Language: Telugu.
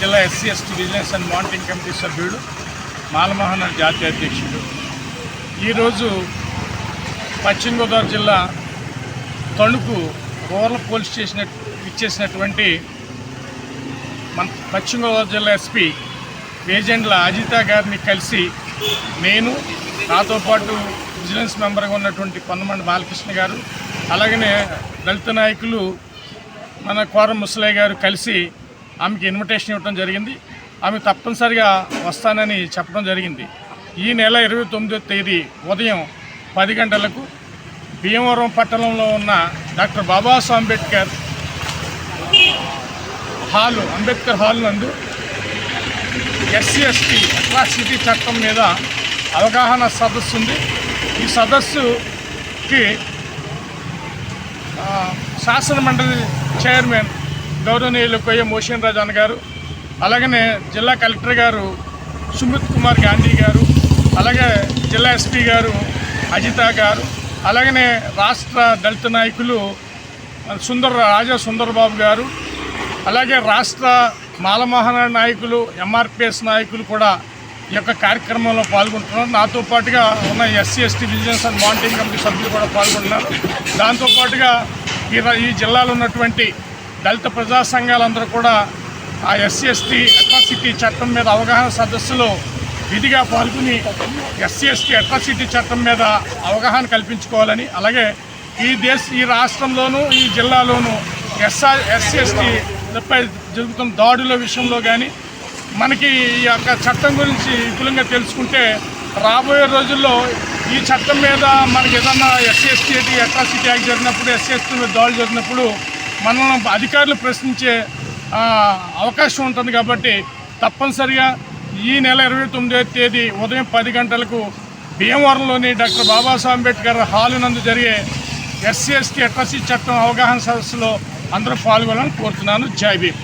SC ST vigilance and monitoring committee సభ్యుడు మాలమోహన్ జాతీయ అధ్యక్షుడు. ఈరోజు పశ్చిమ గోదావరి జిల్లా తణుకు రూరల్ పోలీస్ స్టేషన్ ఇచ్చేసినటువంటి మన పశ్చిమ గోదావరి జిల్లా ఎస్పీ వేజెండ్ల అజిత గారిని కలిసి నేను నాతో పాటు విజిలెన్స్ మెంబర్గా ఉన్నటువంటి కొంతమంది బాలకృష్ణ గారు అలాగనే దళిత నాయకులు మన కోరం ముసలయ్య గారు కలిసి ఆమెకి ఇన్విటేషన్ ఇవ్వడం జరిగింది. ఆమె తప్పనిసరిగా వస్తానని చెప్పడం జరిగింది. ఈ నెల ఇరవై తొమ్మిదో తేదీ ఉదయం పది గంటలకు భీమవరం పట్టణంలో ఉన్న doctor Babasaheb Ambedkar hall Ambedkar hall నందు ఎస్సీ ఎస్టీ అట్రాసిటీ చట్టం మీద అవగాహన సదస్సు ఉంది. ఈ సదస్సుకి శాసనమండలి శాసన మండలి చైర్మన్ గౌరవనీయులు కొయ్య మోషన్ రాజాన్ గారు అలాగనే జిల్లా కలెక్టర్ గారు సుమిత్ కుమార్ గాంధీ గారు అలాగే జిల్లా ఎస్పీ గారు అజిత గారు అలాగనే రాష్ట్ర దళిత నాయకులు సుందర రాజా సుందరబాబు గారు అలాగే రాష్ట్ర మాలమోహన నాయకులు ఎంఆర్పిఎస్ నాయకులు కూడా ఈ యొక్క కార్యక్రమంలో పాల్గొంటున్నారు. నాతో పాటుగా ఉన్న SC ST vigilance and monitoring committee సభ్యులు కూడా పాల్గొంటున్నారు. దాంతోపాటుగా ఈ ఈ జిల్లాలో ఉన్నటువంటి దళిత ప్రజా సంఘాలందరూ కూడా ఆ ఎస్సీ ఎస్టీ అట్రాసిటీ చట్టం మీద అవగాహన సదస్సులో విధిగా పాల్గొని ఎస్సీ ఎస్టీ అట్రాసిటీ చట్టం మీద అవగాహన కల్పించుకోవాలని అలాగే ఈ దేశ ఈ రాష్ట్రంలోనూ ఈ జిల్లాలోనూ ఎస్ఆర్ ఎస్సీ ఎస్టీలపై జరుగుతున్న దాడుల విషయంలో కానీ మనకి ఈ యొక్క చట్టం గురించి విపులంగా తెలుసుకుంటే రాబోయే రోజుల్లో ఈ చట్టం మీద మనకి ఏదన్నా ఎస్సీ ఎస్టీ అట్రాసిటీ యాక్ట్ జరిగినప్పుడు ఎస్సీ ఎస్టీ మీద దాడులు జరిగినప్పుడు మనం అధికారులు ప్రశ్నించే అవకాశం ఉంటుంది కాబట్టి తప్పనిసరిగా ఈ నెల ఇరవై తొమ్మిదో తేదీ ఉదయం పది గంటలకు భీమవరంలోని డాక్టర్ బాబాసాహెబ్ అంబేద్కర్ హాలు నందు జరిగే ఎస్సీ ఎస్టీ అట్రాసిటీ చట్టం అవగాహన సదస్సులో అందరూ పాల్గొనాలని కోరుతున్నాను. జై భీమ్.